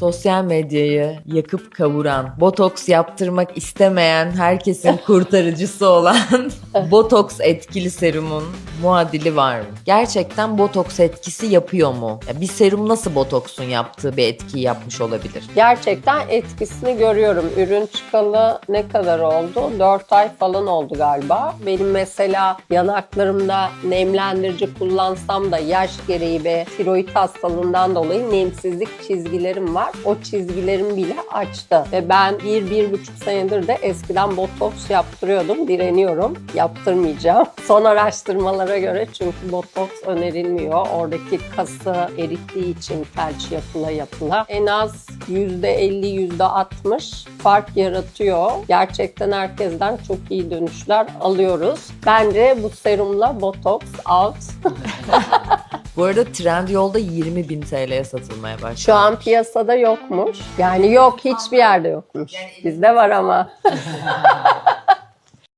Sosyal medyayı yakıp kavuran, botoks yaptırmak istemeyen herkesin kurtarıcısı olan botoks etkili serumun muadili var mı? Gerçekten botoks etkisi yapıyor mu? Ya bir serum nasıl botoksun yaptığı bir etkiyi yapmış olabilir? Gerçekten etkisini görüyorum. Ürün çıkalı ne kadar oldu? 4 ay falan oldu galiba. Benim mesela yanaklarımda nemlendirici kullansam da yaş gereği ve tiroid hastalığından dolayı nemsizlik çizgilerim var. O çizgilerim bile açtı. Ve ben bir, bir buçuk senedir de eskiden botoks yaptırıyordum. Direniyorum. Yaptırmayacağım. Son araştırmalara göre çünkü botoks önerilmiyor. Oradaki kası erittiği için felç yapıla yapıla en az %50, %60 fark yaratıyor. Gerçekten herkesten çok iyi dönüşler alıyoruz. Bence bu serumla botoks out. Bu arada Trendyol'da 20 bin TL'ye satılmaya başladı. Şu an piyasada yokmuş. Yani yok hiçbir yerde yokmuş. Bizde var ama.